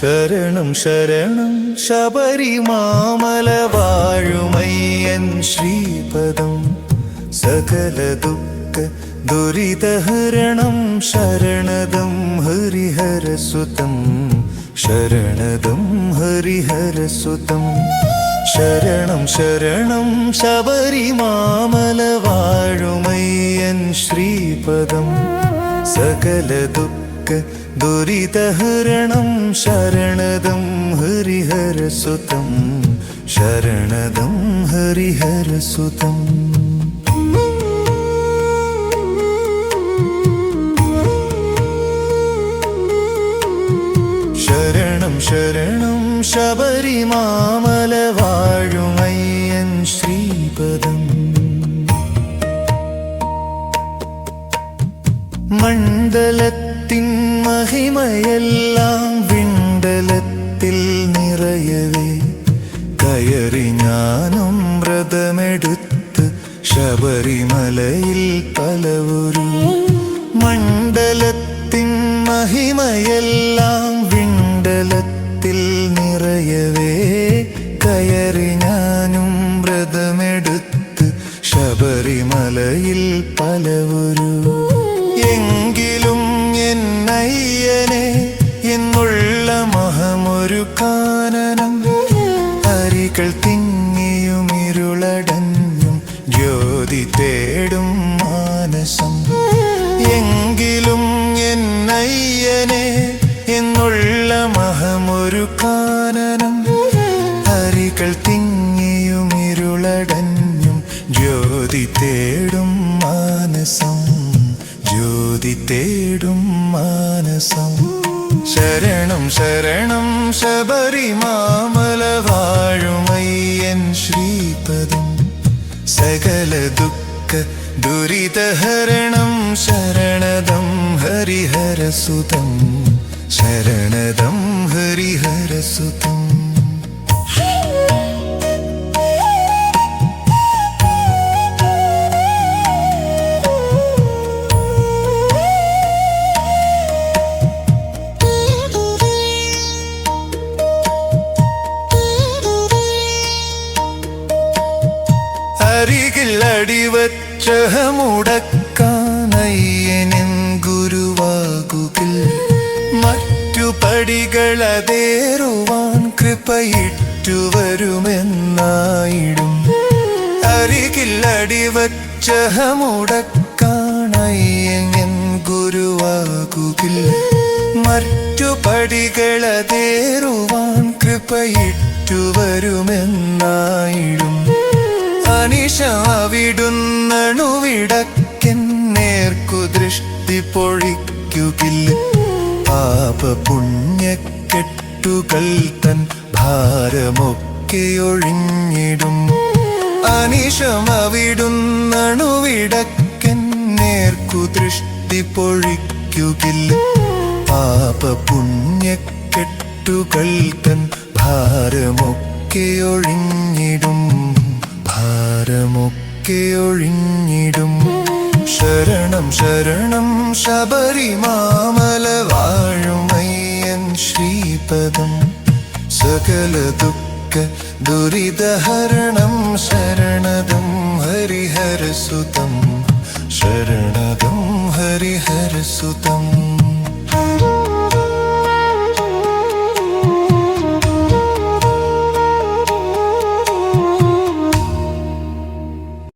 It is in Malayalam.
ശരണം ശരണം ശബരിമാമല വാഴുമയ്യൻ ശ്രീപദം. സകല ദുഃഖ ദുരിതഹരണം ശരണദം ഹരിഹരസുതം. ശരണദം ഹരിഹരസുതം. ശരണം ശരണം ശബരിമാമല വാഴുമയ്യൻ ശ്രീപദം. സകല ദുഃഖ ദുരിതഹരണം ശരണദം ഹരിഹരസുതം ശരണദം ഹരിഹരസുതം ശരണം ശരണം ശബരിമാമല വാഴുമയ്യൻ ശ്രീപദം. മണ്ഡലത്തിൻ മഹിമയെല്ലാം വിണ്ടലത്തിൽ നിറയവേ. കയറി ഞാനും വ്രതമെടുത്ത് ശബരിമലയിൽ പലവൊരു മണ്ഡലത്തിൻ മഹിമയെല്ലാം വിണ്ടലത്തിൽ നിറയവേ. കയറി ഞാനും വ്രതമെടുത്ത് ശബരിമലയിൽ പലവൊരു മഹമൊരു കാനനം. അരികൾ തിങ്ങിയും ഇരുളടഞ്ഞും ജ്യോതി തേടും മാനസം. എങ്കിലും എന്നയ്യനെ എന്നുള്ള മഹമൊരു കാനനം. ശരണം ശരണം ശബരിമാമല വാഴുമയ്യൻ ശ്രീപദം. സകല ദുഃഖ ദുരിതഹരണം ശരണദം ഹരിഹരസുതം. ശരണദം ഹരിഹരസുതം. അരികിൽ അടിവച്ച മുടക്കാനയ്യനും ഗുരുവാകുകിൽ. മറ്റു പടികളതേറുവാൻ കൃപയിട്ടു വരുമെന്നായിടും. അരികിൽ അടിവച്ച മുടക്കാണയ്യൻ ഗുരുവാകുകിൽ. മറ്റു പടികളതേറുവാൻ കൃപയിട്ടു വരുമെന്നായിടും അനിശാവിടുന്നണുവിടക്കൻ നേർക്കു ദൃഷ്ടി പൊഴിക്കുകില്ല പാപ പുണ്യക്കെട്ടുകൾ തൻ ഭാരമൊക്കെ ഒഴിഞ്ഞിടും അനിശമവിടുന്നണുവിടക്കൻ നേർക്കു ദൃഷ്ടി പൊഴിക്കുകില്ല പാപ പുണ്യക്കെട്ടുകൾ തൻ ഭാരമൊക്കെ ഒഴിഞ്ഞിടും ഭാരമൊക്കെ ഒഴിഞ്ഞിടും. ശരണം ശരണം ശബരിമാമല വാഴുമയ്യൻ ശ്രീപദം. സകല ദുഃഖ ദുരിതഹരണം ശരണദം ഹരിഹരസുതം. ഹരിഹരസുതം